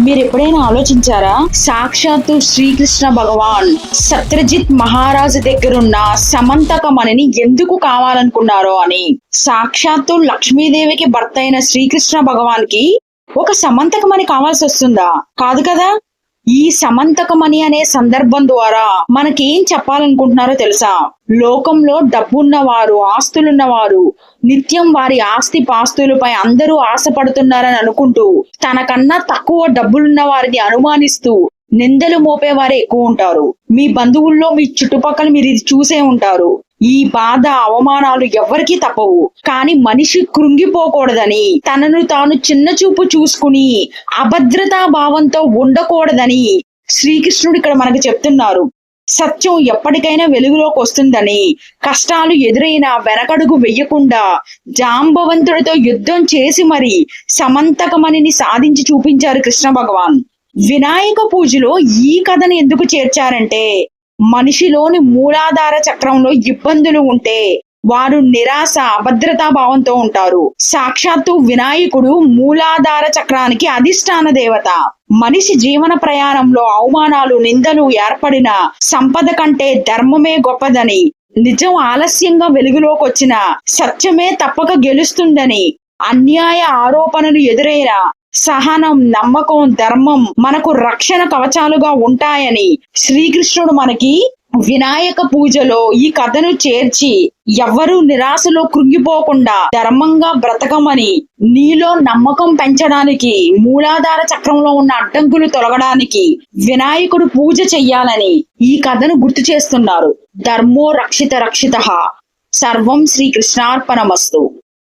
మీరు ఎప్పుడైనా ఆలోచించారా? సాక్షాత్తు శ్రీకృష్ణ భగవాన్ సత్రజిత్ మహారాజు దగ్గరున్న సమంతకమణిని ఎందుకు కావాలనుకున్నారో అని. సాక్షాత్తు లక్ష్మీదేవికి భర్త అయిన శ్రీకృష్ణ భగవాన్కి ఒక సమంతకమణి కావాల్సి వస్తుందా కాదు కదా? ఈ సమంతకమణి అనే సందర్భం ద్వారా మనకేం చెప్పాలనుకుంటున్నారో తెలుసా? లోకంలో డబ్బున్నవారు ఆస్తులున్నవారు ఆస్తులున్న వారు నిత్యం వారి ఆస్తి పాస్తులపై అందరూ ఆశపడుతున్నారని అనుకుంటూ తనకన్నా తక్కువ డబ్బులున్న వారిని అనుమానిస్తూ నిందలు మోపేవారే ఎక్కువ ఉంటారు. మీ బంధువుల్లో మీ చుట్టుపక్కల మీరు ఇది చూసే ఉంటారు. ఈ బాధ అవమానాలు ఎవ్వరికీ తప్పవు. కానీ మనిషి కృంగిపోకూడదని తనను తాను చిన్న చూపు చూసుకుని అభద్రతా భావంతో ఉండకూడదని శ్రీకృష్ణుడు ఇక్కడ మనకు చెప్తున్నారు. సత్యం ఎప్పటికైనా వెలుగులోకి వస్తుందని కష్టాలు ఎదురైనా వెనకడుగు వెయ్యకుండా జాంబవంతుడితో యుద్ధం చేసి మరి సమంతకమణిని సాధించి చూపించారు కృష్ణ భగవాన్. వినాయక పూజలో ఈ కథను ఎందుకు చేర్చారంటే మనిషిలోని మూలాధార చక్రంలో ఇబ్బందులు ఉంటే వారు నిరాశ అభద్రతా భావంతో ఉంటారు. సాక్షాత్తు వినాయకుడు మూలాధార చక్రానికి అధిష్టాన దేవత. మనిషి జీవన ప్రయాణంలో అవమానాలు నిందలు ఏర్పడిన సంపద కంటే ధర్మమే గొప్పదని నిజం ఆలస్యంగా వెలుగులోకి వచ్చిన సత్యమే తప్పక గెలుస్తుందని అన్యాయ ఆరోపణలు ఎదురైన సహనం నమ్మకం ధర్మం మనకు రక్షణ కవచాలుగా ఉంటాయని శ్రీకృష్ణుడు మనకి వినాయక పూజలో ఈ కథను చేర్చి ఎవ్వరూ నిరాశలో కృంగిపోకుండా ధర్మంగా బ్రతకమని నీలో నమ్మకం పెంచడానికి మూలాధార చక్రంలో ఉన్న అడ్డంకులు తొలగడానికి వినాయకుడు పూజ చెయ్యాలని ఈ కథను గుర్తు చేస్తున్నారు. ధర్మో రక్షిత రక్షిత. సర్వం శ్రీకృష్ణార్పణమస్తు.